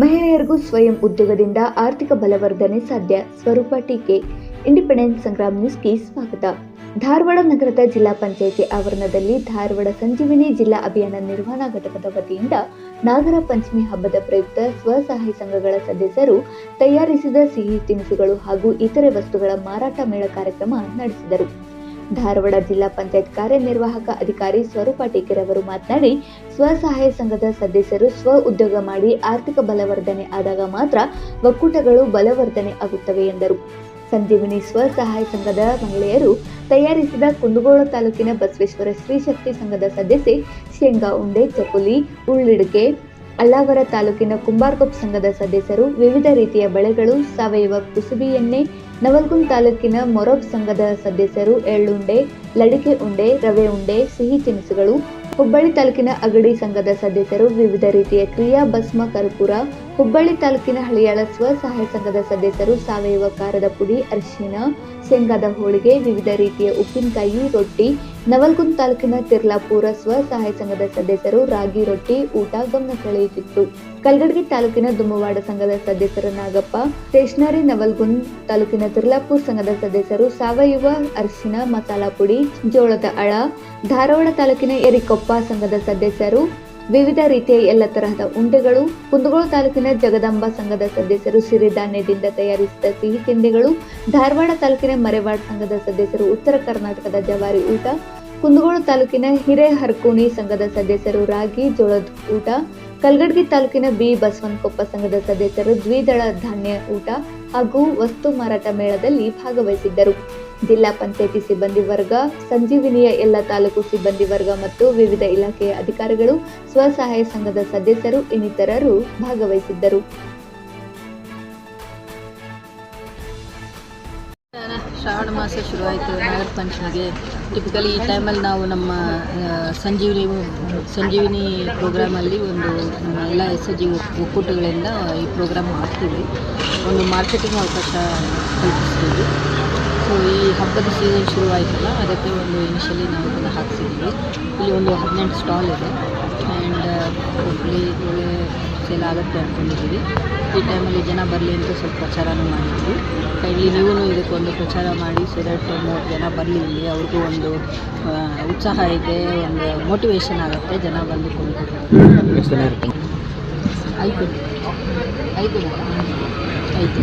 ಮಹಿಳೆಯರಿಗೂ ಸ್ವಯಂ ಉದ್ಯೋಗದಿಂದ ಆರ್ಥಿಕ ಬಲವರ್ಧನೆ ಸಾಧ್ಯ. ಸ್ವರೂಪ ಟೀಕೆ ಇಂಡಿಪೆಂಡೆನ್ಸ್ ಸಂಗ್ರಾಮ್ ನ್ಯೂಸ್ಗೆ ಸ್ವಾಗತ. ಧಾರವಾಡ ನಗರದ ಜಿಲ್ಲಾ ಪಂಚಾಯಿತಿ ಆವರಣದಲ್ಲಿ ಧಾರವಾಡ ಸಂಜೀವಿನಿ ಜಿಲ್ಲಾ ಅಭಿಯಾನ ನಿರ್ವಹಣಾ ಘಟಕದ ವತಿಯಿಂದ ನಾಗರ ಪಂಚಮಿ ಹಬ್ಬದ ಪ್ರಯುಕ್ತ ಸ್ವಸಹಾಯ ಸಂಘಗಳ ಸದಸ್ಯರು ತಯಾರಿಸಿದ ಸಿಹಿ ತಿನಿಸುಗಳು ಹಾಗೂ ಇತರೆ ವಸ್ತುಗಳ ಮಾರಾಟ ಮೇಳ ಕಾರ್ಯಕ್ರಮ ನಡೆಸಿದರು. ಧಾರವಾಡ ಜಿಲ್ಲಾ ಪಂಚಾಯತ್ ಕಾರ್ಯನಿರ್ವಾಹಕ ಅಧಿಕಾರಿ ಸ್ವರೂಪ ಟೀಕೆರವರು ಮಾತನಾಡಿ ಸ್ವಸಹಾಯ ಸಂಘದ ಸದಸ್ಯರು ಸ್ವ ಉದ್ಯೋಗ ಮಾಡಿ ಆರ್ಥಿಕ ಬಲವರ್ಧನೆ ಆದಾಗ ಮಾತ್ರ ಒಕ್ಕೂಟಗಳು ಬಲವರ್ಧನೆ ಆಗುತ್ತವೆ ಎಂದರು. ಸಂಜೀವಿನಿ ಸ್ವಸಹಾಯ ಸಂಘದ ಮಹಿಳೆಯರು ತಯಾರಿಸಿದ ಕುಂದಗೋಳ ತಾಲೂಕಿನ ಬಸವೇಶ್ವರ ಸ್ತ್ರೀ ಶಕ್ತಿ ಸಂಘದ ಸದಸ್ಯೆ ಶೇಂಗಾ ಉಂಡೆ ಚಕುಲಿ ಉಳ್ಳಿಡಿಕೆ, ಅಳ್ಳಾವರ ತಾಲೂಕಿನ ಕುಂಬಾರ್ಕೊಪ್ ಸಂಘದ ಸದಸ್ಯರು ವಿವಿಧ ರೀತಿಯ ಬೆಳೆಗಳು, ಸಾವಯವ ಕುಸುಬಿ ಎಣ್ಣೆ ನವಲ್ಗುಂದ್ ತಾಲೂಕಿನ ಮೊರಬ್ ಸಂಘದ ಸದಸ್ಯರು ಎಳ್ಳುಂಡೆ, ಲಡಿಕೆ ಉಂಡೆ, ರವೆ ಉಂಡೆ, ಸಿಹಿ ತಿನಿಸುಗಳು, ಹುಬ್ಬಳ್ಳಿ ತಾಲೂಕಿನ ಅಗಡಿ ಸಂಘದ ಸದಸ್ಯರು ವಿವಿಧ ರೀತಿಯ ಕ್ರಿಯಾ ಭಸ್ಮ ಕರ್ಪೂರ, ಹುಬ್ಬಳ್ಳಿ ತಾಲೂಕಿನ ಹಳಿಯಾಳ ಸ್ವಸಹಾಯ ಸಂಘದ ಸದಸ್ಯರು ಸಾವಯವ ಖಾರದ ಪುಡಿ, ಅರಿಶಿನ, ಶೇಂಗಾದ ಹೋಳಿಗೆ, ವಿವಿಧ ರೀತಿಯ ಉಪ್ಪಿನಕಾಯಿ, ರೊಟ್ಟಿ ನವಲ್ಗುಂದ್ ತಾಲೂಕಿನ ತಿರ್ಲಾಪುರ ಸ್ವಸಹಾಯ ಸಂಘದ ಸದಸ್ಯರು ರಾಗಿ ರೊಟ್ಟಿ, ಊಟ ಗಮನ ಸೆಳೆಯುತ್ತಿತ್ತು. ಕಲ್ಗಡಗಿ ತಾಲೂಕಿನ ದುಮ್ಮವಾಡ ಸಂಘದ ಸದಸ್ಯರು ನಾಗಪ್ಪ, ಸ್ಟೇಷನರಿ ನವಲ್ಗುಂದ್ ತಾಲೂಕಿನ ತಿರ್ಲಾಪುರ್ ಸಂಘದ ಸದಸ್ಯರು ಸಾವಯವ ಅರಿಶಿನ, ಮಸಾಲಾ ಪುಡಿ, ಜೋಳದ ಅಳ, ಧಾರವಾಡ ತಾಲೂಕಿನ ಎರಿಕೊಪ್ಪ ಸಂಘದ ಸದಸ್ಯರು, ವಿವಿಧ ರೀತಿಯ ಎಲ್ಲ ತರಹದ ಉಂಡೆಗಳು, ಕುಂದಗೋಳ ತಾಲೂಕಿನ ಜಗದಂಬ ಸಂಘದ ಸದಸ್ಯರು ಸಿರಿಧಾನ್ಯದಿಂದ ತಯಾರಿಸಿದ ಸಿಹಿ ತಿಂಡಿಗಳು, ಧಾರವಾಡ ತಾಲೂಕಿನ ಮರೆವಾಡ್ ಸಂಘದ ಸದಸ್ಯರು ಉತ್ತರ ಕರ್ನಾಟಕದ ಜವಾರಿ ಊಟ, ಕುಂದಗೋಳ ತಾಲೂಕಿನ ಹಿರೇಹರ್ಕೋಣಿ ಸಂಘದ ಸದಸ್ಯರು ರಾಗಿ, ಜೋಳದ ಊಟ ಕಲ್ಗಡ್ಗಿ ತಾಲೂಕಿನ ಬಿ ಬಸವನಕೊಪ್ಪ ಸಂಘದ ಸದಸ್ಯರು ದ್ವಿದಳ ಧಾನ್ಯ ಊಟ ಹಾಗೂ ವಸ್ತು ಮಾರಾಟ ಮೇಳದಲ್ಲಿ ಭಾಗವಹಿಸಿದ್ದರು. ಜಿಲ್ಲಾ ಪಂಚಾಯಿತಿ ಸಿಬ್ಬಂದಿ ವರ್ಗ, ಸಂಜೀವಿನಿಯ ಎಲ್ಲ ತಾಲೂಕು ಸಿಬ್ಬಂದಿ ವರ್ಗ ಮತ್ತು ವಿವಿಧ ಇಲಾಖೆಯ ಅಧಿಕಾರಿಗಳು, ಸ್ವಸಹಾಯ ಸಂಘದ ಸದಸ್ಯರು, ಇನ್ನಿತರರು ಭಾಗವಹಿಸಿದ್ದರು. ಶ್ರಾವಣ ಮಾಸ ಶುರುವಾಯಿತು. ನಾಗರ ಪಂಚಮಿಗೆ. ಟಿಪಿಕಲಿ ಈ ಟೈಮಲ್ಲಿ ನಾವು ನಮ್ಮ ಸಂಜೀವಿನಿ ಸಂಜೀವಿನಿ ಪ್ರೋಗ್ರಾಮಲ್ಲಿ ಒಂದು ನಮ್ಮ ಎಲ್ಲ ಎಸ್ ಜಿ ಒಕ್ಕೂಟಗಳಿಂದ ಈ ಪ್ರೋಗ್ರಾಮ್ ಮಾಡ್ತೀವಿ. ಒಂದು ಮಾರ್ಕೆಟಿಂಗ್ ಅವಕಾಶ ಕಲ್ಪಿಸ್ತೀವಿ. ಸೊ ಈ ಹಬ್ಬದ ಸೀಸನ್ ಶುರುವಾಯಿತಲ್ಲ, ಅದಕ್ಕೆ ಒಂದು ಇನಿಷಿಯಲಿ ನಾವು ಇದನ್ನು ಹಾಕ್ಸಿದ್ದೀವಿ ಇಲ್ಲಿ ಒಂದು ಹದಿನೆಂಟು ಸ್ಟಾಲ್ ಇದೆ. ಆ್ಯಂಡ್ ಒಳ್ಳೆ ಸೇಲ್ ಆಗುತ್ತೆ ಅಂದ್ಕೊಂಡಿದ್ದೀವಿ ಈ ಟೈಮಲ್ಲಿ ಜನ ಬರಲಿ ಅಂತ ಸ್ವಲ್ಪ ಪ್ರಚಾರನೂ ಮಾಡಿದ್ವಿ. ಕೈಲಿ ನೀವು ಇದಕ್ಕೊಂದು ಪ್ರಚಾರ ಮಾಡಿ ಸೊ ದಟ್ ಮೂರು ಜನ ಬರಲಿ ಇಲ್ಲಿ. ಅವ್ರಿಗೂ ಒಂದು ಉತ್ಸಾಹ ಇದೆ ಒಂದು ಮೋಟಿವೇಶನ್ ಆಗುತ್ತೆ ಜನ ಬಂದು ಕೊಂಡು ಐದು. ಐದು ಐದು.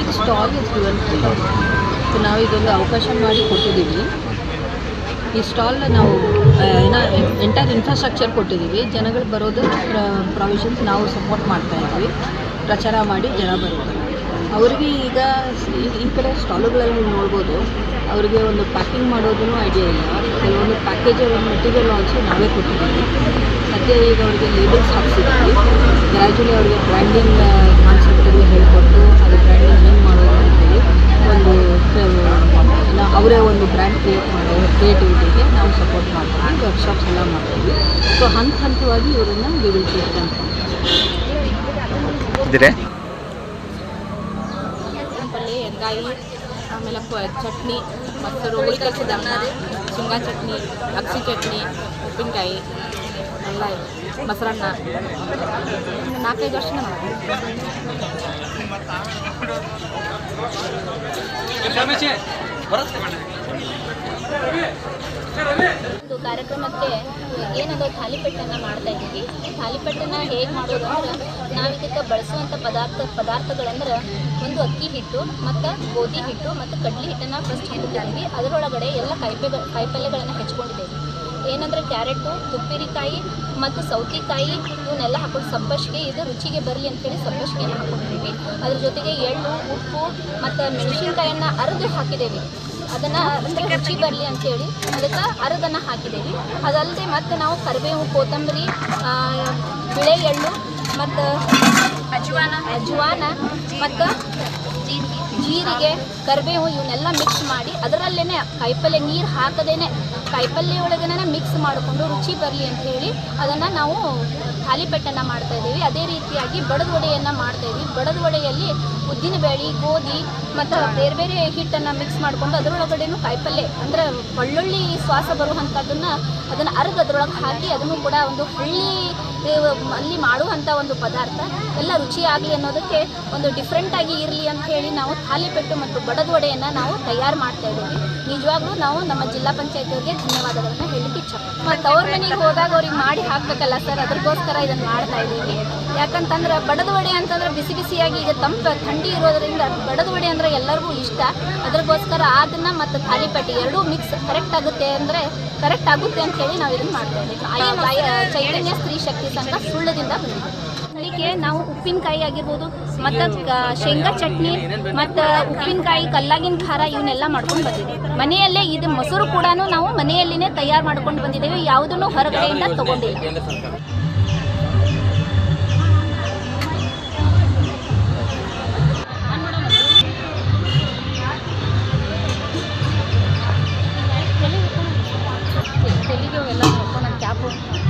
ಈಗ ಸ್ಟಾಲ್ ಇಸ್ ಸೊ ನಾವು ಇದೊಂದು ಅವಕಾಶ ಮಾಡಿ ಕೊಟ್ಟಿದ್ದೀವಿ. ಈ ಸ್ಟಾಲ್ನ ನಾವು ಏನೋ ಎಂಟೈರ್ ಇನ್ಫ್ರಾಸ್ಟ್ರಕ್ಚರ್ ಕೊಟ್ಟಿದ್ದೀವಿ. ಜನಗಳು ಬರೋದು ಪ್ರಾವಿಷನ್ಸ್ ನಾವು ಸಪೋರ್ಟ್ ಮಾಡ್ತಾ ಇದ್ವಿ ಪ್ರಚಾರ ಮಾಡಿ ಜನ ಬರೋದು. ಅವ್ರಿಗೆ ಈಗ ಈ- ಕಡೆ ಸ್ಟಾಲುಗಳಲ್ಲಿ ನೀವು ನೋಡ್ಬೋದು. ಅವರಿಗೆ ಒಂದು ಪ್ಯಾಕಿಂಗ್ ಮಾಡೋದೂ ಐಡಿಯಾ ಇಲ್ಲ. ಕೆಲವೊಂದು ಪ್ಯಾಕೇಜ್ ಮೆಟೀರಿಯಲ್ ಆಲ್ಸೋ ನಾವೇ ಕೊಟ್ಟಿದ್ದೀವಿ. ಸದ್ಯ ಈಗ ಅವರಿಗೆ ಲೇಬಲ್ಸ್ ಹಾಕ್ಸಿದ್ದೀವಿ ಗ್ರ್ಯಾಜುಲಿ ಅವರಿಗೆ ಬ್ರ್ಯಾಂಡಿಂಗ್ ಕಾನ್ಸೆಪ್ಟಲ್ಲಿ ಹೇಳಿಕೊಟ್ಟು ಅದು ಬ್ರ್ಯಾಂಡಿಂಗ್ ಹೆಂಗೆ ಮಾಡೋದು ಅಂತೇಳಿ ಒಂದು ಅವರೇ ಒಂದು ಬ್ರ್ಯಾಂಡ್ ಕ್ರಿಯೇಟ್ ಮಾಡೋ ಕ್ರಿಯೇಟಿವಿಟಿಗೆ ನಾವು ಸಪೋರ್ಟ್ ಮಾಡ್ತೀವಿ. ವರ್ಕ್ಶಾಪ್ಸ್ ಎಲ್ಲ ಮಾಡ್ತೀವಿ. ಸೊ ಹಂತ ಹಂತವಾಗಿ ಇವರನ್ನು ವಿ ಇದ್ರೆ ಟೇಕ್ ಇದ್ದೀರಾ? ಪಲ್ಯ ಎಣ್ಗಾಯಿ ಆಮೇಲೆ ಚಟ್ನಿ ಮತ್ತು ಉಳಿಕಲ್ಸಿದ ಅನ್ನ ಶೇಂಗಾ ಚಟ್ನಿ ಅಕ್ಕಿ ಚಟ್ನಿ ಉಪ್ಪಿನಕಾಯಿ ಎಲ್ಲ ಮೊಸರನ್ನ ನಾಲ್ಕೈದು ವರ್ಷ ಒಂದು ಕಾರ್ಯಕ್ರಮಕ್ಕೆ ಏನದು ಥಾಲಿಪೆಟ್ಟನ್ನು ಮಾಡ್ತಾ ಇದ್ದೀವಿ. ಥಾಲಿಪೆಟ್ಟನ್ನು ಹೇಗೆ ಮಾಡೋದು ಅಂದ್ರೆ ನಾವು ಇದಕ್ಕೆ ಬಳಸುವಂಥ ಪದಾರ್ಥ ಪದಾರ್ಥಗಳಂದ್ರೆ ಒಂದು ಅಕ್ಕಿ ಹಿಟ್ಟು, ಮತ್ತು ಗೋಧಿ ಹಿಟ್ಟು, ಮತ್ತು ಕಡ್ಲಿ ಹಿಟ್ಟನ್ನು ಫಸ್ಟ್ ಹಿಡಿದಿದ್ದೀವಿ ಅದರೊಳಗಡೆ ಎಲ್ಲ ಕಾಯಿಪೆ ಕಾಯಿಪಲ್ಯಗಳನ್ನು ಹೆಚ್ಕೊಂಡಿದ್ದೇವೆ. ಏನಂದ್ರೆ ಕ್ಯಾರೆಟು, ತುಪ್ಪಿರಿಕಾಯಿ ಮತ್ತು ಸೌತೆಕಾಯಿ ಇವನ್ನೆಲ್ಲ ಹಾಕೊಂಡು ಸಬ್ಬಸಿಗೆ ಇದು ರುಚಿಗೆ ಬರಲಿ ಅಂತೇಳಿ ಸಬ್ಬಸಿಗೆಯನ್ನು ಹಾಕೊಂಡಿದ್ದೀವಿ. ಅದ್ರ ಜೊತೆಗೆ ಎಳ್ಳು, ಉಪ್ಪು ಮತ್ತು ಮೆಣಸಿನ್ಕಾಯನ್ನು ಅರೆದು ಹಾಕಿದ್ದೇವೆ. ಅದನ್ನು ಅಂದರೆ ರುಚಿ ಬರಲಿ ಅಂತೇಳಿ ಅದಕ್ಕೆ ಅರದನ್ನು ಹಾಕಿದ್ದೀವಿ. ಅದಲ್ಲದೆ ಮತ್ತು ನಾವು ಕರಿಬೇವು ಕೊತ್ತಂಬರಿ ಬಿಳೆ ಎಳ್ಳು ಮತ್ತು ಅಜ್ವಾನ. ಅಜ್ವಾನ ಮತ್ತು ಜೀರಿಗೆ ಕರಿಬೇವು ಇವನ್ನೆಲ್ಲ ಮಿಕ್ಸ್ ಮಾಡಿ ಅದರಲ್ಲೇ ಕಾಯಿಪಲ್ಯ ನೀರು ಹಾಕದೇನೆ ಕಾಯಿಪಲ್ಯ ಒಳಗೇನೆ ಮಿಕ್ಸ್ ಮಾಡಿಕೊಂಡು ರುಚಿ ಬರಲಿ ಅಂತ ಹೇಳಿ ಅದನ್ನು ನಾವು ಥಾಲಿಪೆಟ್ಟನ್ನು ಮಾಡ್ತಾ ಇದ್ದೀವಿ. ಅದೇ ರೀತಿಯಾಗಿ ಬಡದ ವಡೆಯನ್ನು ಮಾಡ್ತಾ ಇದ್ದೀವಿ. ಬಡದ ವಡೆಯಲ್ಲಿ ಉದ್ದಿನ ಬೇಳೆ, ಗೋಧಿ, ಮತ್ತು ಬೇರೆ ಬೇರೆ ಹಿಟ್ಟನ್ನು ಮಿಕ್ಸ್ ಮಾಡಿಕೊಂಡು ಅದರೊಳಗಡೆನೂ ಕಾಯಿಪಲ್ಯ ಅಂದ್ರೆ ಒಳ್ಳೊಳ್ಳಿ ಶ್ವಾಸ ಬರುವಂಥದ್ದನ್ನು ಅದನ್ನು ಅರ್ಧ ಅದರೊಳಗೆ ಹಾಕಿ ಅದನ್ನು ಕೂಡ ಒಂದು ಹುಳಿ ಇವ- ಅಲ್ಲಿ ಮಾಡುವಂಥ ಒಂದು ಪದಾರ್ಥ ಎಲ್ಲ ರುಚಿಯಾಗಲಿ ಅನ್ನೋದಕ್ಕೆ ಒಂದು ಡಿಫ್ರೆಂಟಾಗಿ ಇರಲಿ ಅಂತ ಹೇಳಿ ನಾವು ಥಾಲಿಪೆಟ್ಟು ಮತ್ತು ಬಡದ ವಡೆಯನ್ನು ನಾವು ತಯಾರು ಮಾಡ್ತಾ ಇದ್ದೀವಿ. ನಿಜವಾಗ್ಲೂ ನಾವು ನಮ್ಮ ಜಿಲ್ಲಾ ಪಂಚಾಯತಿಯವರಿಗೆ ಧನ್ಯವಾದಗಳನ್ನು ಹೇಳಲಿಕ್ಕೆ ಇಚ್ಛೆ. ಮತ್ತು ಅವ್ರ ಮನೆಗೆ ಹೋದಾಗ ಅವ್ರಿಗೆ ಮಾಡಿ ಹಾಕಬೇಕಲ್ಲ ಸರ್ ಅದಕ್ಕೋಸ್ಕರ ಇದನ್ನು ಮಾಡ್ತಾ ಇದ್ದೀವಿ. ಯಾಕಂತಂದ್ರೆ ಬಡದ ವಡೆ ಅಂತಂದ್ರೆ ಬಿಸಿ ಬಿಸಿಯಾಗಿ ಈಗ ತಂಪು, ಥಂಡಿ ಇರೋದ್ರಿಂದ ಬಡದ ವಡೆ ಅಂದ್ರೆ ಎಲ್ಲರಿಗೂ ಇಷ್ಟ. ಅದಕ್ಕೋಸ್ಕರ ಅದನ್ನ ಮತ್ತು ತಾಲಿಪಟ್ಟಿ ಎರಡೂ ಮಿಕ್ಸ್ ಕರೆಕ್ಟ್ ಆಗುತ್ತೆ ಅಂದರೆ ಕರೆಕ್ಟ್ ಆಗುತ್ತೆ ಅಂತ ಹೇಳಿ ನಾವು ಇದನ್ನ ಮಾಡ್ತಾ ಇದ್ದೀವಿ. ಚೈತನ್ಯ ಸ್ತ್ರೀ ಶಕ್ತಿ ಸಂಘ ಸುಳ್ಳದಿಂದ ಬಂದಿದೆ. ಅದಕ್ಕೆ ನಾವು ಉಪ್ಪಿನಕಾಯಿ ಆಗಿರ್ಬೋದು ಮತ್ತು ಶೇಂಗಾ ಚಟ್ನಿ ಮತ್ತು ಉಪ್ಪಿನಕಾಯಿ ಕಲ್ಲಾಗಿನ ಖಾರ ಇವನ್ನೆಲ್ಲ ಮಾಡ್ಕೊಂಡು ಬಂದಿದ್ದೀವಿ ಮನೆಯಲ್ಲೇ ಇದು ಮೊಸರು ಕೂಡ ನಾವು ಮನೆಯಲ್ಲಿನೇ ತಯಾರು ಮಾಡ್ಕೊಂಡು ಬಂದಿದ್ದೇವೆ ಯಾವುದನ್ನು ಹೊರಗಡೆಯಿಂದ ತಗೊಂಡಿಲ್ಲ. ನೋಡ್ಕೊಂಡು ಕ್ಯಾಪು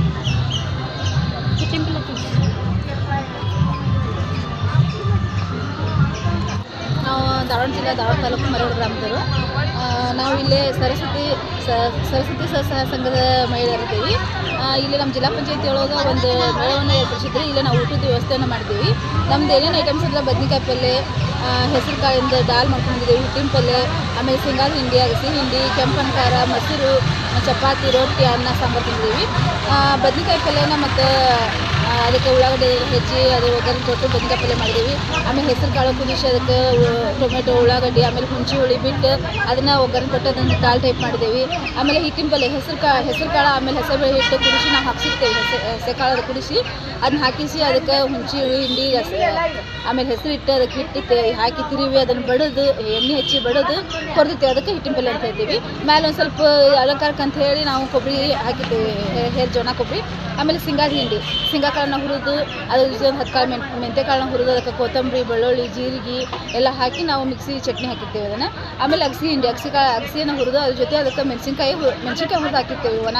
ನಾವು ಧಾರವಾಡ ಜಿಲ್ಲೆ ಧಾರವಾಡ ತಾಲೂಕು ಮರವಾಡ ಗ್ರಾಮದವರು. ನಾವು ಇಲ್ಲಿ ಸರಸ್ವತಿ ಸರಸ್ವತಿ ಸ್ವಸಹಾಯ ಸಂಘದ ಮಹಿಳೆಯರಿದ್ದೀವಿ ಇಲ್ಲಿ ನಮ್ಮ ಜಿಲ್ಲಾ ಪಂಚಾಯತಿ ಒಳಗೆ ಒಂದು ಮೇಳವನ್ನು ಏರ್ಪಡಿಸಿದ್ರೆ. ಇಲ್ಲಿ ನಾವು ಊಟದ ವ್ಯವಸ್ಥೆಯನ್ನು ಮಾಡ್ತೀವಿ. ನಮ್ದು ಏನೇನು ಐಟಮ್ಸ್ ಅಂದ್ರೆ ಬದ್ನೆಕಾಯಿ ಪಲ್ಯ ಹೆಸರು ಕಾಳಿಂದ ದಾಲ್ ಮಾಡ್ಕೊಂಡಿದ್ದೀವಿ. ಹಿಟ್ಟಿನ ಪಲ್ಯ ಆಮೇಲೆ ಸಿಂಗಾರ ಹಿಂಡಿ, ಅಗಸಿ ಹಿಂಡಿ, ಕೆಂಪನ ಖಾರ, ಮೊಸರು, ಚಪಾತಿ, ರೊಟ್ಟಿ, ಅನ್ನ, ಸಾಂಬಾರು ತಿಂದಿದ್ದೀವಿ. ಬದ್ನಿಕಾಯಿ ಪಲ್ಯನ ಮತ್ತು ಅದಕ್ಕೆ ಉಳ್ಳಾಗಡ್ಡಿ ಹೆಚ್ಚಿ ಅದು ಒಗ್ಗರಣೆ ಕೊಟ್ಟು ಬದ್ನಿಕಾಯಿ ಪಲ್ಯ ಮಾಡಿದ್ದೀವಿ ಆಮೇಲೆ ಹೆಸರು ಕಾಳು ಕುದಿಸಿ ಅದಕ್ಕೆ ಟೊಮೆಟೊ, ಉಳ್ಳಾಗಡ್ಡಿ, ಆಮೇಲೆ ಹುಣಸೆ ಹುಳಿ ಬಿಟ್ಟು ಅದನ್ನು ಒಗ್ಗರಣೆ ಕೊಟ್ಟು ಅದನ್ನು ದಾಲ್ ಟೈಪ್ ಮಾಡಿದ್ದೀವಿ ಆಮೇಲೆ ಹಿಟ್ಟಿನ ಪಲ್ಯ ಹೆಸರು ಕಾ, ಹೆಸರು ಕಾಳು ಆಮೇಲೆ ಹೆಸರು ಹಿಟ್ಟು ಕುದಿಸಿ ನಾವು ಹಾಕ್ಸಿರ್ತೇವೆ. ಹಸೆ ಕಾಳು ಕಾಳು ಕುದಿಸಿ ಅದನ್ನ ಹಾಕಿಸಿ ಅದಕ್ಕೆ ಹುಣಸೆ ಹುಳಿ ಹಿಂಡಿ ಆಮೇಲೆ ಹೆಸರು ಇಟ್ಟು ಅದಕ್ಕೆ ಹಿಟ್ಟು ಹಾಕಿ ತಿರುವಿ ಅದನ್ನು ಬಡದು, ಎಣ್ಣೆ ಹೆಚ್ಚಿ ಬಡದು ಕೊರ್ದಿತ್ತೇವೆ ಅದಕ್ಕೆ ಹಿಟ್ಟಿನ ಪಲ್ಯ ಅಂತ ಹೇಳ್ತೀವಿ. ಮೇಲೆ ಒಂದು ಸ್ವಲ್ಪ ಅಲಂಕಾರಕ್ಕೆ ಅಂತ ಹೇಳಿ ನಾವು ಕೊಬ್ಬರಿ ಹಾಕಿದ್ದೇವೆ ಹೇರ್ ಜೋನ ಕೊಬ್ಬರಿ ಆಮೇಲೆ ಶೇಂಗಾದ ಹಿಂಡಿ ಶೇಂಗಾ ಕಾಳನ್ನ ಹುರಿದು ಅದ್ರ ಮೆಣ್ ಮೆಂತೆ ಕಾಳನ್ನ ಹುರಿದು ಅದಕ್ಕೆ ಕೊತ್ತಂಬರಿ, ಬೆಳ್ಳುಳ್ಳಿ, ಜೀರಿಗೆ ಎಲ್ಲ ಹಾಕಿ ನಾವು ಮಿಕ್ಸಿ ಚಟ್ನಿ ಹಾಕಿರ್ತೇವೆ ಅದನ್ನು. ಆಮೇಲೆ ಅಗಸಿ ಹಿಂಡಿ, ಅಗಸಿ ಕಾಳು, ಅಗಸಿಯನ್ನು ಹುರಿದು ಅದ್ರ ಜೊತೆ ಅದಕ್ಕೆ ಮೆಣಸಿನ್ಕಾಯಿ ಮೆಣಸಿನ್ಕಾಯಿ ಹುರಿದು ಹಾಕಿರ್ತೇವೆ. ಒಣ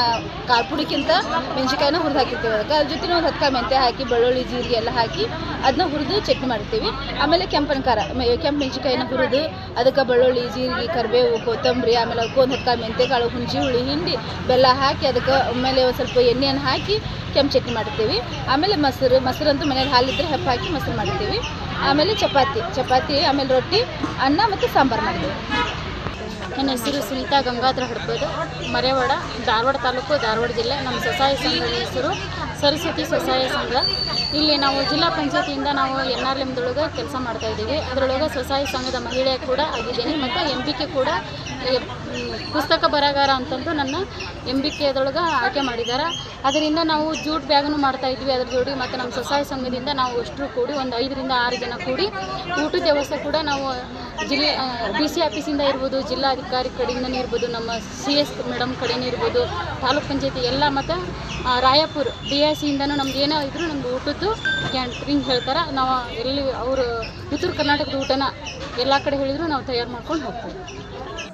ಖಾರ ಪುಡಿಕ್ಕಿಂತ ಮೆಣಸಿನ್ಕಾಯಿನ ಹುರಿದು ಹಾಕಿರ್ತೇವೆ ಅದಕ್ಕೆ. ಅದ್ರ ಜೊತೆ ಒಂದು ಹತ್ತು ಕಾಳು ಮೆಂತೆ ಹಾಕಿ, ಬೆಳ್ಳುಳ್ಳಿ, ಜೀರಿಗೆ ಎಲ್ಲ ಹಾಕಿ ಅದನ್ನ ಹುರಿದು ಚಟ್ನಿ ಮಾಡ್ತೀವಿ. ಆಮೇಲೆ ಕೆಂಪನ ಖಾರ ಕೆಂಪು ಮೆಣಸಿನ್ಕಾಯಿನ ಹುರಿದು ಅದಕ್ಕೆ ಬೆಳ್ಳುಳ್ಳಿ, ಜೀರಿಗೆ, ಕರಿಬೇವು, ಕೊತ್ತಂಬರಿ, ಆಮೇಲೆ ಅದಕ್ಕೆ ಒಂದು ಹತ್ತು ಕಾಳು ಮೆಂತೆ ಕಾಳು ಹುಣಸೆ ಹುಳಿ, ಹಿಂಡಿ ಬೆಲ್ಲ ಹಾಕಿ ಅದಕ್ಕೆ ಆಮೇಲೆ ಒಂದು ಸ್ವಲ್ಪ ಎಣ್ಣೆಯನ್ನು ಹಾಕಿ ಕೆಂಪು ಚಟ್ನಿ ಮಾಡಿರ್ತೀವಿ ಆಮೇಲೆ ಮೊಸರು ಮೊಸರು ಅಂತೂ ಮನೇಲಿ ಹಾಲಿದ್ರೆ ಹೆಪ್ಪ ಹಾಕಿ ಮೊಸರು ಮಾಡ್ತೀವಿ. ಆಮೇಲೆ ಚಪಾತಿ ಚಪಾತಿ, ಆಮೇಲೆ ರೊಟ್ಟಿ, ಅನ್ನ ಮತ್ತು ಸಾಂಬಾರು ಮಾಡ್ತೀವಿ. ನನ್ನ ಹೆಸರು ಸುನೀತಾ ಗಂಗಾಧರ ಹಡ್ಬೋದು. ಮರೆವಾಡ, ಧಾರವಾಡ ತಾಲೂಕು, ಧಾರವಾಡ ಜಿಲ್ಲೆ. ನಮ್ಮ ಸ್ವಸಹಾಯ ಸಂಘದ ಹೆಸರು ಸರಸ್ವತಿ ಸ್ವಸಹಾಯ ಸಂಘ. ಇಲ್ಲಿ ನಾವು ಜಿಲ್ಲಾ ಪಂಚಾಯತಿಯಿಂದ ನಾವು ಎನ್ ಆರ್ ಎಮ್ದೊಳಗೆ ಕೆಲಸ ಮಾಡ್ತಾ ಇದ್ದೀವಿ. ಅದರೊಳಗೆ ಸ್ವಸಹಾಯ ಸಂಘದ ಮಹಿಳೆ ಕೂಡ ಆಗಿದ್ದೀನಿ, ಮತ್ತು ಎಂ ಕೂಡ ಪುಸ್ತಕ ಬರಗಾರ ಅಂತಂದು ನನ್ನ ಎಂ ಬಿ ಕೆ ಅದರೊಳಗೆ ಆಯ್ಕೆ ಮಾಡಿದ್ದಾರೆ ಅದರಿಂದ ನಾವು ಜೂಟ್ ಮಾಡ್ತಾ ಇದ್ವಿ. ಅದ್ರ ಜೋಡಿ ಮತ್ತು ನಮ್ಮ ಸ್ವಸಹಾಯ ಸಂಘದಿಂದ ನಾವು ಅಷ್ಟರು ಕೂಡಿ ಒಂದು ಐದರಿಂದ ಆರು ಜನ ಕೂಡಿ ಊಟದ ವ್ಯವಸ್ಥೆ ಕೂಡ ನಾವು ಜಿಲ್ಲೆ ಡಿ ಸಿ ಆಫೀಸಿಂದ ಇರ್ಬೋದು, ಜಿಲ್ಲಾಧಿಕಾರಿ ಕಡೆಯಿಂದನೇ ಇರ್ಬೋದು, ನಮ್ಮ ಸಿ ಎಸ್ ಮೇಡಮ್ ಕಡೆನೇ ಇರ್ಬೋದು, ತಾಲೂಕ್ ಪಂಚಾಯತಿ ಎಲ್ಲ ಮತ್ತು ರಾಯಪುರ ಡಿ ಐ ಸಿಯಿಂದನೂ ನಮ್ಗೆ ಏನೋ ಇದ್ರೂ ನಮ್ಗೆ ಊಟದ್ದು ಕ್ಯಾಂಟ್ರಿಂಗ್ ಹೇಳ್ತಾರೆ. ನಾವು ಎಲ್ಲಿ ಅವರು, ಉತ್ತರ ಕರ್ನಾಟಕದ ಊಟನ ಎಲ್ಲ ಕಡೆ ಹೇಳಿದ್ರು ನಾವು ತಯಾರು ಮಾಡ್ಕೊಂಡು ಹೋಗ್ತೀವಿ.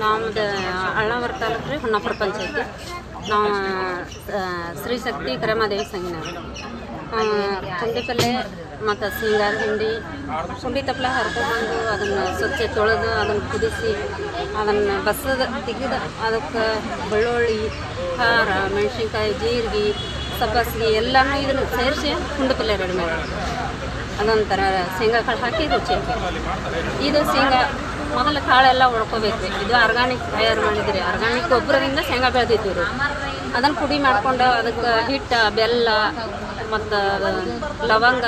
ನಮ್ದು ಅಳ್ಳಾವರ ತಾಲೂಕು ರೀ ಹೊನ್ನಾಪುರ ಪಂಚಾಯತಿ. ನಾವು ಆ, ಶ್ರೀ ಶಕ್ತಿ ಕರಮಾದೇವಿ ಸಂಘಿನವರು. ಪುಂಡಿ ಪಲ್ಯ ಮತ್ತು ಸಿಂಗಾರ ಹಿಂಡಿ ಪುಂಡಿ ತಪ್ಪಲ ಹರ್ಕೊಂಡು ಅದನ್ನು ಸ್ವಚ್ಛ ತೊಳೆದು ಅದನ್ನು ಕುದಿಸಿ ಅದನ್ನು ಬಸದ ತೆಗೆದು ಅದಕ್ಕೆ ಬೆಳ್ಳುಳ್ಳಿ ಖಾರ ಮೆಣಸಿನ್ಕಾಯಿ ಜೀರಿಗೆ ಸಬ್ಬಸಿಗೆ ಎಲ್ಲನೂ ಇದನ್ನು ಸೇರಿಸಿ ಪುಂಡಿ ಪಲ್ಯ ರೆಡಿ ಮಾಡಿ. ಅದೊಂಥರ ಶೇಂಗಾ ಕಾಳು ಹಾಕಿ ರುಚಿ ಇದು ಶೇಂಗಾ ಮೊದಲು ಕಾಳೆಲ್ಲ ಉಳ್ಕೋಬೇಕು ಇದು ಆರ್ಗಾನಿಕ್ ತಯಾರು ಮಾಡಿದ್ರಿ ಆರ್ಗಾನಿಕ್ ಗೊಬ್ಬರದಿಂದ ಶೇಂಗಾ ಬೆಳೆದಿದ್ದೀವಿ ರೀ ಅದನ್ನು ಪುಡಿ ಮಾಡ್ಕೊಂಡು ಅದಕ್ಕೆ ಹಿಟ್ಟು, ಬೆಲ್ಲ ಮತ್ತು ಲವಂಗ,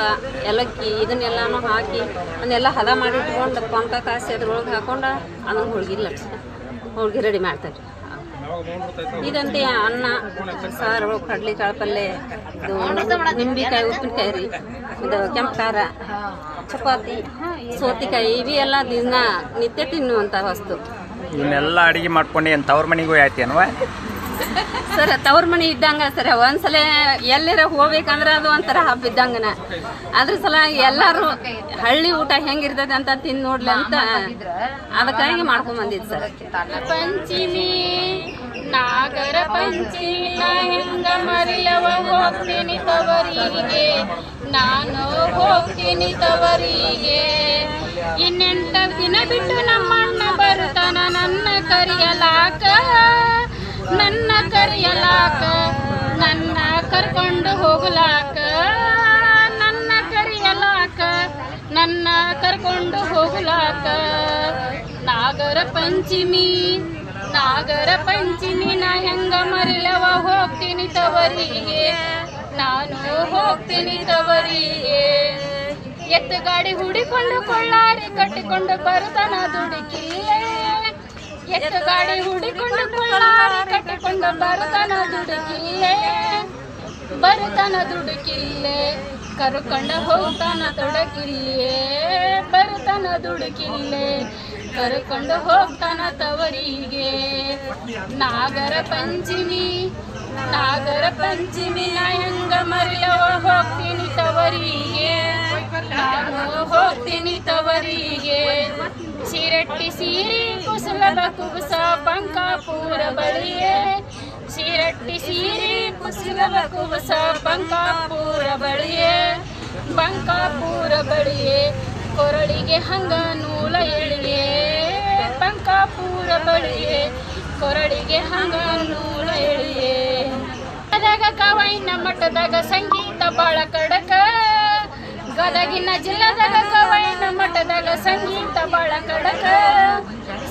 ಏಲಕ್ಕಿ ಇದನ್ನೆಲ್ಲಾನು ಹಾಕಿ ಅದನ್ನೆಲ್ಲ ಹದ ಮಾಡಿ ಇಟ್ಕೊಂಡು ಕೊಂಕ ಕಾಸಿ ಅದ್ರೊಳಗೆ ಹಾಕೊಂಡು ಅದನ್ನು ಹೋಳ್ಗೆ ಲಟ್ಸಿ. ಹೋಳ್ಗೆ ರೆಡಿ ಮಾಡ್ತಾರೆ ಇದಂತೆ ಅನ್ನ ಸಾರು ಕಡ್ಲಿ ಕಾಳು ಪಲ್ಯ ಇದು ನಿಂಬೆಕಾಯಿ ಉಪ್ಪಿನಕಾಯಿ ರೀ. ಇದು ಕೆಂಪು ಖಾರ ಚಪಾತಿ ಸೋತಿಕಾಯಿ ಇವೆಲ್ಲ ಎಲ್ಲ ದಿನ ನಿತ್ಯ ತಿನ್ನುವಂಥ ವಸ್ತು. ಇನ್ನೆಲ್ಲ ಅಡಿಗೆ ಮಾಡ್ಕೊಂಡು ಏನು ತವ್ರ ಮನೆಗೂ ಆಯ್ತೇನವ ಸರ್ ತವ್ರ ಮನೆ ಇದ್ದಂಗ ಸರ್ ಒಂದ್ಸಲ ಎಲ್ಲಿರ ಹೋಗ್ಬೇಕಂದ್ರೆ ಅದು ಒಂಥರ ಹಬ್ಬ ಇದ್ದಂಗನ. ಅದ್ರ ಸಲ ಎಲ್ಲಾರು ಹಳ್ಳಿ ಊಟ ಹೆಂಗಿರ್ತದೆ ಅಂತ ತಿಂದು ನೋಡ್ಲಿ ಅಂತ ಅದಕ್ಕಾಗಿ ಮಾಡ್ಕೊಂಡ್ ಬಂದಿದ್ದು ಸರ್. ಪಂಚಮಿ ನಾಗರ ಪಂಚಮಿ ನಾ ಹೆಂಗ ಮರಿಲವ ಹೋಗ್ತೀನಿ ತವರಿಗೆ. ನಾನು ಹೋಗ್ತೀನಿ ತವರಿಗೆ. ಇನ್ನೆಂಟ ದಿನ ಬಿಟ್ಟು ನಮ್ಮಣ್ಣ ಬರುತ್ತಾನ, ನನ್ನ ಕರಿಯಲಾಕ. ನನ್ನ ಕರೆಯಲಾಕ, ನನ್ನ ಕರ್ಕೊಂಡು ಹೋಗಲಾಕ. ನನ್ನ ಕರಿಯಲಾಕ, ನನ್ನ ಕರ್ಕೊಂಡು ಹೋಗಲಾಕ. ನಾಗರ ಪಂಚಮಿ ನಾಗರ ಪಂಚಮಿ ನಾ ಹೆಂಗ ಮರಿಲವ ಹೋಗ್ತೀನಿ ತವರಿಗೆ. ನಾನು ಹೋಗ್ತೀನಿ ತವರಿಗೆ. ಎತ್ತು ಗಾಡಿ ಹುಡಿಕೊಂಡು ಕೊಳ್ಳಾರಿ ಕಟ್ಟಿಕೊಂಡು ಬರುತ್ತಾನ ದುಡುಕಿಲ್ಲೇ ಎತ್ತು ಗಾಡಿ ಹುಡಿಕೊಂಡು ಕೊಳ್ಳಾರಿ ಕಟ್ಟಿಕೊಂಡು ಬರುತ್ತಾನ ದುಡುಕಿಲ್ಲೇ ಬರುತ್ತಾನ ದುಡುಕಿಲ್ಲೇ ಕರುಕೊಂಡ ಹೋಗ್ತಾನ ತೊಡಕಿಲ್ಲೇ ಬರುತ್ತಾನ ದುಡುಕಿಲ್ಲೇ ಕರ್ಕೊಂಡು ಹೋಗ್ತಾನ ತವರಿಗೆ. ನಾಗರ ಪಂಚಮಿ ನಾಗರ ಪಂಚಮಿ ನಾ ಹೆಂಗ ಮರೆಯವ ಹೋಗ್ತೀನಿ ತವರಿಗೆ. ನಾನು ಹೋಗ್ತೀನಿ ತವರಿಗೆ. ಶಿರಟ್ಟಿ ಸೀರೆ ಕುಸಲದ ಕುಬುಸ ಬಂಕಾಪುರ ಬಳಿಯೇ. ಶಿರಟ್ಟಿ ಸೀರೆ ಕುಸಲದ ಕುಬುಸ ಬಂಕಾಪುರ ಬಳಿಯೇ. ಬಂಕಾಪುರ ಬಳಿಯೇ. ಕೊರಳಿಗೆ ಹಂಗ ನೂಲ ಎಳಿಗೆ, ಪಂಕಾಪುರ ಬಳಿಗೆ ಕೊರಳಿಗೆ ಹಂಗ ನೂಲ ಎಳಿಗೆ. ಗದಗ ಕವೈನ ಮಠದಾಗ ಸಂಗೀತ ಬಾಳ ಕಡಕ, ಗದಗಿನ ಜಿಲ್ಲಾದಾಗ ಕವೈನ ಮಠದಾಗ ಸಂಗೀತ ಬಾಳ ಕಡಕ,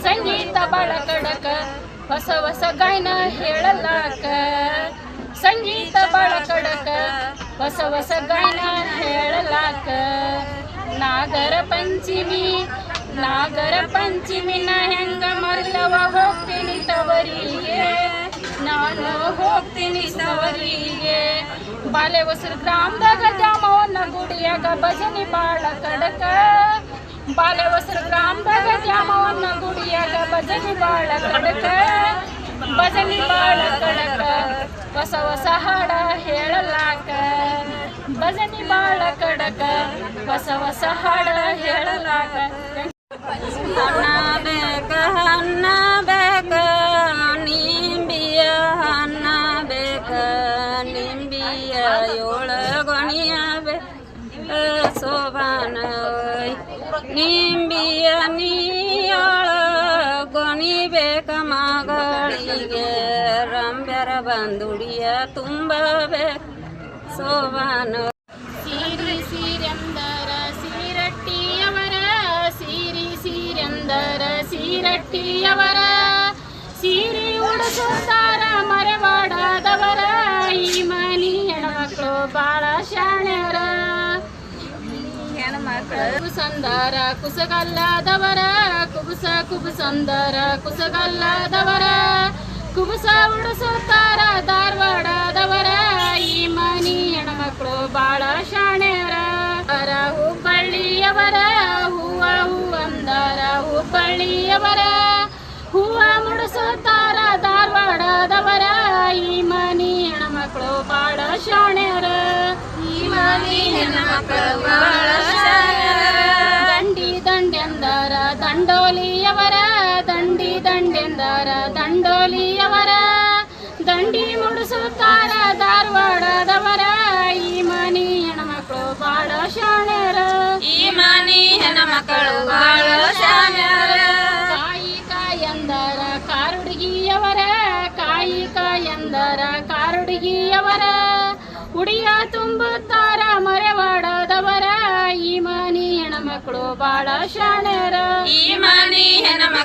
ಸಂಗೀತ ಬಾಳ ಕಡಕ. ಹೊಸ ಹೊಸ ಗಾಯನ ಹೇಳಲಾಕ, ಸಂಗೀತ ಬಾಳ ಕಡಕ, ಹೊಸ ಹೊಸ ಗಾಯನ ಹೇಳಲಾಕ. ನಾಗರ ಪಂಚಮಿ ನಾಗರ ಪಂಚಮಿ ನ ಹೆಂಗ ಮರ್ತವ ಹೋಗ್ತೀನಿ ತವರಿಗೆ. ನಾನು ಹೋಗ್ತೀನಿ ತವರಿಗೆ. ಬಾಲೆ ಹೊಸರು ಗ್ರಾಮದಾಗ ದ್ಯಾಮವನ್ನ ಗುಡಿಯಾಗ ಭಜನೆ ಬಾಳ ಕಡಕ. ಬಾಲೆ ಹೊಸರು ಗ್ರಾಮದಾಗ ದ್ಯಾಮವನ್ನ ಗುಡಿಯಾಗ ಭಜನೆ ಬಾಳ ಕಡಕ. ಭಜನೆ ಬಾಳ ಕಡಕ. ಹೊಸ ಹೊಸ ಹಾಡ ಹೇಳಲಾಕ. ಭಜನೆ ಬಾಳ ಕಡಕ, ಹೊಸ ಹೊಸ ಹಾಡ ಹೇಳಲಾಗ. ಅನ್ನ ಬೇಕ ಅನ್ನ ಬೇಕ, ನಿಂಬಿಯ ಅನ್ನ ಬೇಕ, ನಿಂಬಿಯ ಏಳಗೊಣಿಯ ಓಯ್. ನಿಂಬಿಯ ನೀಳ ಗೊಣಿ ಬೇಕ ಮಗಳಿಗೆ. ರಂಬೆರ ಬಂದುಡಿಯ ತುಂಬಬೇಕು ಶೋಭಾನ ಸೀರಿ ಸೀರೆಂದರ ಸೀರಟ್ಟಿಯವರ, ಸೀರಿ ಸೀರೆಂದರ ಸೀರಟ್ಟಿಯವರ, ಸೀರಿ ಉಡಿಸುತ್ತಾರ ಮರೆವಾಡದವರ, ಈ ಮನಿ ಹೆಣ್ಮಕ್ಳು ಬಾಳ ಶಾಣ್ಯರ. ಕುಬುಸಂದರ ಕುಸಗಲ್ಲಾದವರ, ಕುಬುಸ ಕುಬುಸಂದರ ಕುಸಗಲ್ಲಾದವರ, ಕುಬುಸ ಉಡಿಸುತ್ತಾರ ಧಾರವಾಡದವರ ಈ ಮನಿ ಹೆಣ್ಮಕ್ಳು ಬಾಳ ಶಾಣ್ಯರ. ಅರ ಹುಬ್ಬಳ್ಳಿಯವರ ಹೂವ ಹೂವಂದರ ಹುಬ್ಬಳ್ಳಿಯವರ ಹೂವ ಮುಡಿಸುತ್ತಾರ ಧಾರವಾಡದವರ. ಈ ಮನಿ ಹೆಣ್ಮಕ್ಳು ಬಾಳ ಶಾಣ್ಯರ. ಈ ಮನಿ ಹೆಣ್ಮಕ್ಳು ಬಾಳ ದಂಡಿ ದಂಡೆಂದರ, ದಂಡೋಲಿಯವರ. ದಂಡಿ ದಂಡೆಂದರ ದಂಡೋಲಿಯವರ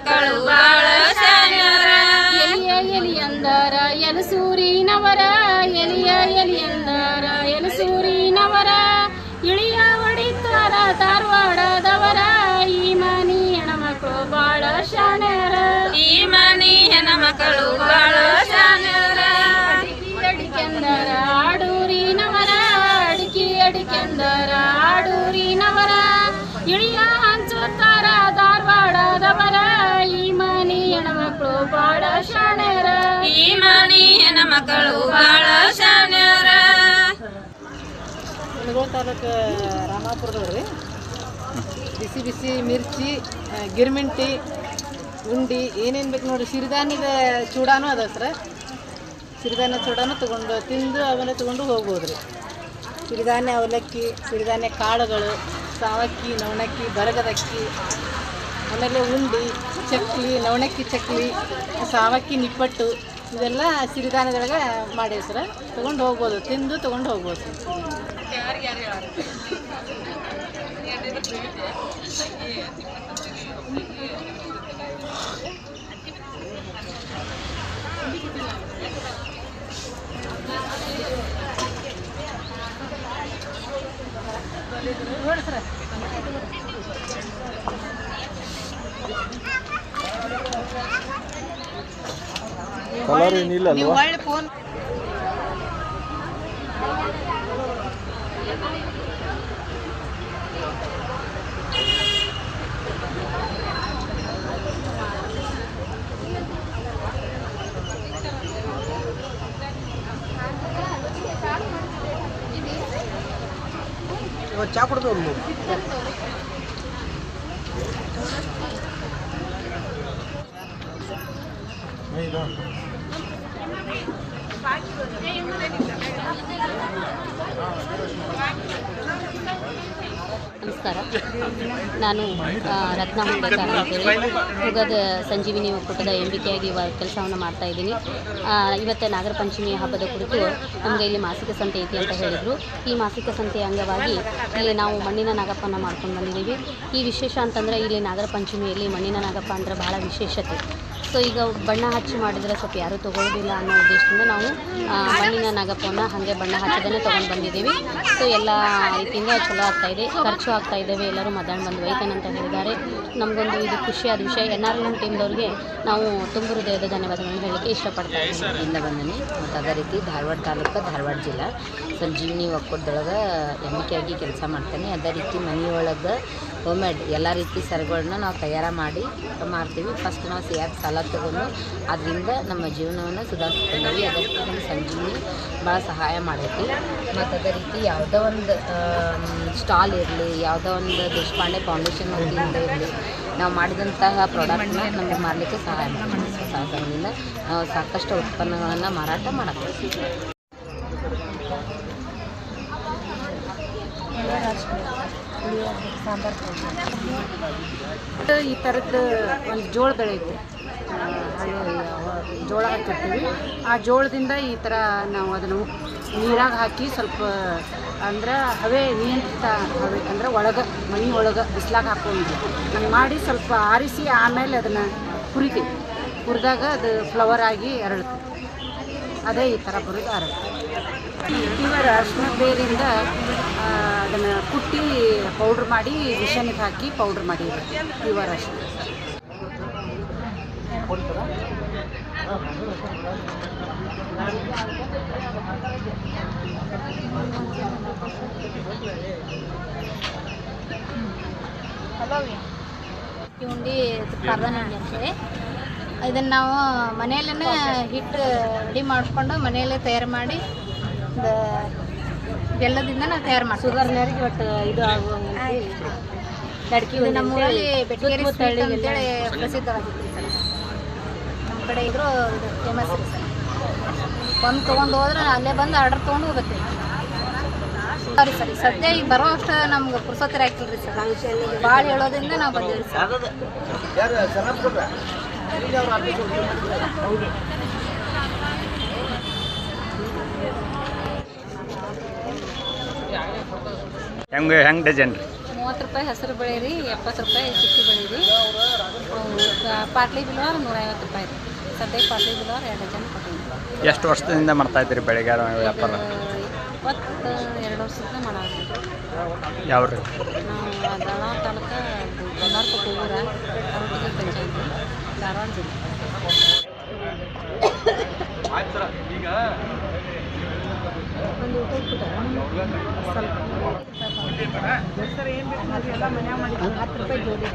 ಹೆಣ್ಮಕ್ಕಳು ಬಾಳ ಶಾನ್ಯರ. ಎಲಿಯ ಎಲಿಯಂದರ ಎಲಸೂರಿನವರ ಎಲಿಯ ಎಲಿಯಂದರ ಎಲಸೂರಿನವರ ಇಳಿಯ ಹೊಡಿತಾರ ಧಾರವಾಡದವರ. ಈ ಮನಿ ಹೆಣಮಕ್ಕಳು ಬಾಳ ಶಾನ್ಯರ ಈ ಮನಿ ಹೆಣಮಕ್ಕಳು ಬಾಳ ಶಾನ್ಯರ ಅಡಿಕೆ ಅಡಿಕೆಂದರ ಆಡೂರಿನವರ. ಅಡಿಕೆ ಅಡಿಕೆಂದರ ಆಡೂರಿನವರ. ಇಳಿಯ ಹಂಚುತ್ತಾರ ಧಾರವಾಡದವರ ಈ ಮನಿ ಹೆಣ್ಮಕ್ಳು ಹೆಣ್ಮಕ್ಳು ಬಾಳ ಶಾಣ್ಯರ. ಈ ಮನಿ ಬಾಳ ಶಾಣ್ಯರ. ಕುಂದಗೋಳ ತಾಲೂಕು ರಾಮಾಪುರದವ್ರಿ ಬಿಸಿ ಬಿಸಿ ಮಿರ್ಚಿ ಗಿರ್ಮಿಂಟಿ ಉಂಡಿ ಏನೇನು ಬೇಕು ನೋಡಿರಿ ಸಿರಿಧಾನ್ಯದ ಚೂಡಾನು ಅದ ಸರ್. ಸಿರಿಧಾನ್ಯ ಚೂಡಾನು ತೊಗೊಂಡು ತಿಂದು ಆಮೇಲೆ ತೊಗೊಂಡು ಹೋಗ್ಬೋದು ರೀ ಸಿರಿಧಾನ್ಯ ಅವಲಕ್ಕಿ ಸಿರಿಧಾನ್ಯ ಕಾಳುಗಳು ಸಾವಕ್ಕಿ ನವಣಕ್ಕಿ ಬರಗದಕ್ಕಿ ಆಮೇಲೆ ಉಂಡಿ, ಚಕ್ಲಿ, ನವಣಕ್ಕಿ ಚಕ್ಲಿ, ಸಾವಕ್ಕಿ ನಿಪ್ಪಟ್ಟು, ಇವೆಲ್ಲ ಸಿರಿಧಾನ್ಯದೊಳಗೆ ಮಾಡಿ ಸರ. ತೊಗೊಂಡು ಹೋಗ್ಬೋದು, ತಿಂದು ತೊಗೊಂಡು ಹೋಗ್ಬೋದು. ಸರ್. ಕಲರ್ ಏನಿಲ್ಲ ನೀವು ಅಲ್ವಾ ಒಳ್ಳೆ ಫೋನ್ ಚಾ ಕೊಡ್ತೇವೆ ನಮಸ್ಕಾರ. ನಾನು ರತ್ನ ಹುಂಡೇಕರ್ ಅಂತೇಳಿ ಹುಗದ ಸಂಜೀವಿನಿ ಒಕ್ಕೂಟದ ಎಂಬಿಕೆಯಾಗಿ ಕೆಲಸವನ್ನು ಮಾಡ್ತಾ ಇದ್ದೀನಿ. ಇವತ್ತು ನಾಗರ ಪಂಚಮಿ ಹಬ್ಬದ ಕುರಿತು ನಮಗೆ ಇಲ್ಲಿ ಮಾಸಿಕ ಸಂತೆ ಐತಿ ಅಂತ ಹೇಳಿದರು. ಈ ಮಾಸಿಕ ಸಂತೆಯ ಅಂಗವಾಗಿ ಇಲ್ಲಿ ನಾವು ಮಣ್ಣಿನ ನಾಗಪ್ಪನ ಮಾಡ್ಕೊಂಡು ಬಂದಿದ್ದೀವಿ. ಈ ವಿಶೇಷ ಅಂತಂದರೆ ಇಲ್ಲಿ ನಾಗರ ಪಂಚಮಿಯಲ್ಲಿ ಮಣ್ಣಿನ ನಾಗಪ್ಪ ಅಂದರೆ ಬಹಳ ವಿಶೇಷತೆ. ಸೊ ಈಗ ಬಣ್ಣ ಹಚ್ಚಿ ಮಾಡಿದರೆ ಸ್ವಲ್ಪ ಯಾರೂ ತೊಗೊಳ್ಳೋದಿಲ್ಲ ಅನ್ನೋ ಉದ್ದೇಶದಿಂದ ನಾವು ಮಣ್ಣಿನ ನಾಗಪ್ಪನ ಹಾಗೆ ಬಣ್ಣ ಹಚ್ಚದೇ ತೊಗೊಂಡು ಬಂದಿದ್ದೀವಿ. ಸೊ ಎಲ್ಲ ರೀತಿಯಿಂದ ಚಲೋ ಆಗ್ತಾ ಇದೆ. ಖರ್ಚು ಆಗ್ತಾ ಇದ್ದೇವೆ. ಎಲ್ಲರೂ ಮಧ್ಯಾಹ್ನ ಬಂದು ಅಂತ ಹೇಳಿದ್ದಾರೆ. ನಮಗೊಂದು ಇದು ಖುಷಿಯಾದ ವಿಷಯ, ಎನ್ ಆರ್ ಎಲ್ ಟೀಮ್ದವ್ರಿಗೆ ನಾವು ತುಂಬ ಹೃದಯದ ಧನ್ಯವಾದಗಳನ್ನು ಹೇಳಲಿಕ್ಕೆ ಇಷ್ಟಪಡ್ತಾ ಇಲ್ಲಿಂದ ಬಂದೀನಿ ಮತ್ತು ಅದೇ ರೀತಿ ಧಾರವಾಡ ತಾಲೂಕು, ಧಾರವಾಡ ಜಿಲ್ಲಾ. ಸಂಜೀವಿನಿ ಒಕ್ಕೂಟದೊಳಗೆ ಎಣಿಕೆಯಾಗಿ ಕೆಲಸ ಮಾಡ್ತೇನೆ. ಅದೇ ರೀತಿ ಮನೆಯೊಳಗೆ ಹೋಮೇಡ್ ಎಲ್ಲ ರೀತಿ ಸರಗಳನ್ನ ನಾವು ತಯಾರು ಮಾಡಿ ಮಾರ್ತೀವಿ ಫಸ್ಟ್ ನಾವು ಸಿಯಾದ ಸಾಲ ತಗೊಂಡು ಅದರಿಂದ ನಮ್ಮ ಜೀವನವನ್ನು ಸುಧಾರಿಸ್ಕೊಂಡೀವಿ. ಅದಕ್ಕೆ ನಮ್ಮ ಸಂಜೀವಿ ಭಾಳ ಸಹಾಯ ಮಾಡೈತಿ. ಮತ್ತು ಅದೇ ರೀತಿ ಯಾವುದೋ ಒಂದು ಸ್ಟಾಲ್ ಇರಲಿ, ಯಾವುದೋ ಒಂದು ದೇಶಪಾಂಡೆ ಫೌಂಡೇಶನ್ ವತಿಯಿಂದ ಇರಲಿ, ನಾವು ಮಾಡಿದಂತಹ ಪ್ರಾಡಕ್ಟ್ನ ನಮಗೆ ಮಾರಲಿಕ್ಕೆ ಸಹಾಯ ಸಹಕಾರದಿಂದ ನಾವು ಸಾಕಷ್ಟು ಉತ್ಪನ್ನಗಳನ್ನು ಮಾರಾಟ ಮಾಡಕ್ಕೆ ಈ ಥರದ್ದು ಒಂದು ಜೋಳ ಬೆಳೆಯುತ್ತೆ ಜೋಳ ಹಾಕಿರ್ತೀವಿ. ಆ ಜೋಳದಿಂದ ಈ ಥರ ನಾವು ಅದನ್ನು ನೀರಾಗ ಹಾಕಿ ಸ್ವಲ್ಪ, ಅಂದ್ರೆ ಹವೆ ನಿಯಂತ್ರಿತ ಹವೆ, ಅಂದ್ರೆ ಒಳಗೆ, ಮನೆ ಒಳಗೆ ಬಿಸಿಲಾಗ ಹಾಕೊಂಡು ಹಂಗೆ ಮಾಡಿ ಸ್ವಲ್ಪ ಆರಿಸಿ ಆಮೇಲೆ ಅದನ್ನು ಹುರಿತೀವಿ. ಹುರಿದಾಗ ಅದು ಫ್ಲವರ್ ಆಗಿ ಅರಳುತ್ತೆ. ಅದೇ ಈ ಥರ ಬರೋದು ಅರಳುತ್ತೆ ಇವರ ಅರ್ಶಿನ ಬೇರಿಂದ ಅದನ್ನು ಕುಟ್ಟಿ ಪೌಡ್ರ್ ಮಾಡಿ, ಮಿಷನಿಗೆ ಹಾಕಿ ಪೌಡ್ರ್ ಮಾಡಿ ಪ್ಯೂವರ್ ಅಷ್ಟು. ಉಂಡಿ ಪಾರ್ದನ ಉಂಡಿ ಅಂತೇಳಿ ಇದನ್ನು ನಾವು ಮನೆಯಲ್ಲೇ ಹಿಟ್ಟು ರೆಡಿ ಮಾಡಿಕೊಂಡು ಮನೆಯಲ್ಲೇ ತಯಾರು ಮಾಡಿ ಬೆಲ್ಲದಿಂದ ನಾವು ತಯಾರು ಮಾಡ್ತೀವಿ ಶುಗರ್ನವ್ರಿಗೆ ಒಟ್ಟು ಇದು ಆಗುವ ನಮ್ಮೂರಲ್ಲಿ ಇದು ಬೆಟಗೇರಿ ಸ್ವೀಟ್ ಅಂತೇಳಿ ಪ್ರಸಿದ್ಧವಾಗಿತ್ತು ಸರ್ ನಮ್ಮ ಕಡೆ ಇದ್ರು ಇದು ಫೇಮಸ್ ರೀ ಸರ್ ಒಂದು ತೊಗೊಂಡು ಹೋದ್ರೆ ಅಲ್ಲೇ ಬಂದು ಆರ್ಡರ್ ತೊಗೊಂಡು ಹೋಗ್ಬೇಕು ಸರಿ ಸರಿ ಸದ್ಯ ಈಗ ಬರೋ ಅಷ್ಟು ನಮ್ಗೆ ಪುರ್ಸೊತ್ತಿರ ಹಾಕಿಲ್ರಿ ಸರ್ ಭಾಳ ಹೇಳೋದ್ರಿಂದ ನಾವು ಬಂದಿವಿ ಸರ್ ಹೆಂಗೆ ಹೆಂಗೆ ಡಜನ್ ರೀ? ಮೂವತ್ತು ರೂಪಾಯಿ ಹೆಸರು ಬೆಳೆ ರೀ ಎಪ್ಪತ್ತು ರೂಪಾಯಿ ಚಿಕ್ಕಿ ಬೆಳೆ ರೀ ಪಾಟ್ಲಿ ಬಿಲ್ವಾರ ನೂರೈವತ್ತು ರೂಪಾಯಿ ರೀ. ಸದ್ಯಕ್ಕೆ ಪಾಟ್ಲಿ ಬಿಲ್ವಾರ ಎರಡು ಡಜನ್ ಕೊಟ್ಟಿವಿ ಎಷ್ಟು ವರ್ಷದಿಂದ ಮಾಡ್ತಾ ಇದ್ದೀರಿ ಬೆಳೆಗಾರ ವ್ಯಾಪಾರ? ಇಪ್ಪತ್ತು ಎರಡು ವರ್ಷದಿಂದ ಮಾಡೋದು ಯಾವ ರೀ? ನಾವು ಧಾರವಾಡ ತಾಲೂಕು ಬಳ್ಳಾರ್ಕ ಊರ ಅರವತ್ತಿಗೆ ಪಂಚಾಯತಿ ಧಾರವಾಡ ಜಿಲ್ಲೆ. ಒಂದು ಊಟ ಸ್ವಲ್ಪ ಹತ್ತು ರೂಪಾಯಿ ಜೋಡಿ.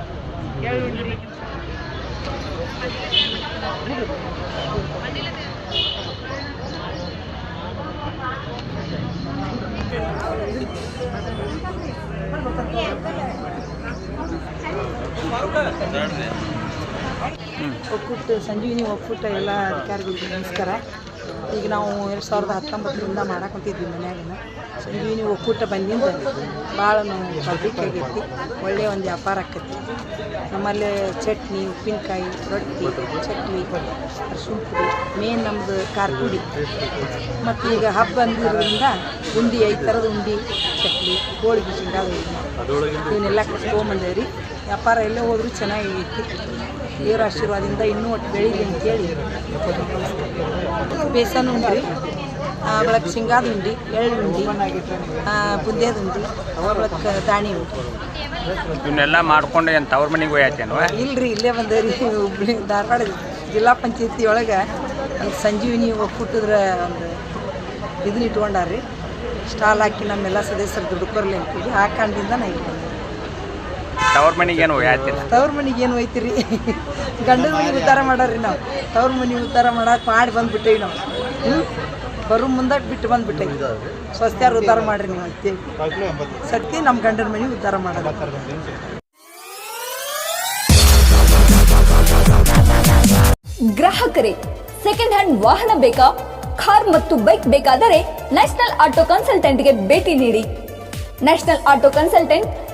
ಒಕ್ಕೂಟ ಸಂಜೀವಿನಿ ಒಕ್ಕೂಟ ಎಲ್ಲ ಅಧಿಕಾರಿಗಳಿಗೆ ನಮಸ್ಕಾರ. ಈಗ ನಾವು ಎರಡು ಸಾವಿರದ ಹತ್ತೊಂಬತ್ತರಿಂದ ಮಾಡಾಕೊಂತಿದ್ವಿ ಮನ್ಯಾಗನ. ನೀವು ಒಕ್ಕೂಟ ಬಂದಿಂದ ಭಾಳ ನಾವು ಆಗೈತಿ ಒಳ್ಳೆಯ ಒಂದು ವ್ಯಾಪಾರ ಆಕೈತಿ. ನಮ್ಮಲ್ಲಿ ಚಟ್ನಿ, ಉಪ್ಪಿನಕಾಯಿ, ರೊಟ್ಟಿ, ಚಟ್ನಿ ಅರ್ಶಿನ ಪುಡಿ ಮೇನ್ ನಮ್ಮದು ಖಾರ ಪುಡಿ ಮತ್ತು ಈಗ ಹಬ್ಬ ಅಂದಿರೋದ್ರಿಂದ ಉಂಡಿ, ಐದು ಥರದ ಉಂಡಿ, ಚಟ್ನಿ ಹೋಳಿಗೆ ಶೇಂಗಾದ ಇವನ್ನೆಲ್ಲ ಕಟ್ಕೊಂಬಂದೇವೆ ರೀ ವ್ಯಾಪಾರ ಎಲ್ಲೇ ಹೋದರೂ ಚೆನ್ನಾಗೈತಿ. ದೇವರ ಆಶೀರ್ವಾದದಿಂದ ಇನ್ನೂ ಒಟ್ಟು ಬೆಳೀಲಿ ಅಂತೇಳಿ. ಬೇಸನ್ ಉಂಡ್ರಿ ಬಳಕ ಶೇಂಗಾದ ಉಂಡಿ ಎಳ್ಳು ಉಂಡಿ ಬುಂದೇದ ಉಂಡಿ ಬಳಕ ದಾಣಿ ಉಂಡಿ. ಇವನ್ನೆಲ್ಲ ಮಾಡ್ಕೊಂಡು ಏನು ತವ್ರ ಮನೆಗೆ ಹೋಯ್ತೇನು? ಇಲ್ರಿ ಇಲ್ಲೇ ಬಂದೇರಿ ಹುಬ್ಳಿ ಧಾರವಾಡ ಜಿಲ್ಲಾ ಪಂಚಾಯತಿ ಒಳಗೆ. ಒಂದು ಸಂಜೀವಿನಿ ಒಕ್ಕೂಟದ್ರ ಒಂದು ಇದನ್ನ ಇಟ್ಕೊಂಡಾರ್ರಿ. ಸ್ಟಾಲ್ ಹಾಕಿ ನಮ್ಮೆಲ್ಲ ಸದಸ್ಯರು ದುಡ್ಕೊರ್ಲಿ ಅಂತೀವಿ ಅಂತೇಳಿ ಆ ಕಾರಣದಿಂದ ನಾ ಇಲ್ಲಿ ತವ್ರ ಮನೆಗೆ ಏನು ಹೋಯ್ತಿಲ್ಲ ತವ್ರ ಮನೆಗೆ ಏನು ಹೋಯ್ತಿರಿ? ಗಂಡನ ಮನೆಗೆ ಉದ್ಧಾರ ಮಾಡೋರಿ ನಾವು. ತವ್ರ ಮನೆಗೆ ಉದ್ಧಾರ ಮಾಡಕ್ಕೆ ಮಾಡಿ ಬಂದ್ಬಿಟ್ಟೇವಿ ನಾವು. ಹ್ಞೂ ಬರೋ ಮುಂದಕ್ಕೆ ಬಿಟ್ಟು ಬಂದ್ಬಿಟ್ಟೇವಿ. ಸ್ವಸ್ತ್ಯಾರು ಉದ್ಧಾರ ಮಾಡ್ರಿ ನೀವು ಸತ್ಯ ನಮ್ಮ ಗಂಡನ ಮನೆಗೆ ಉದ್ಧಾರ ಮಾಡೋದು ಗ್ರಾಹಕರೇ ಸೆಕೆಂಡ್ ಹ್ಯಾಂಡ್ ವಾಹನ ಬೇಕಾ? ಕಾರ್ ಮತ್ತು ಬೈಕ್ ಬೇಕಾದರೆ ನ್ಯಾಷನಲ್ ಆಟೋ ಕನ್ಸಲ್ಟೆಂಟ್ಗೆ ಭೇಟಿ ನೀಡಿ. National auto consultant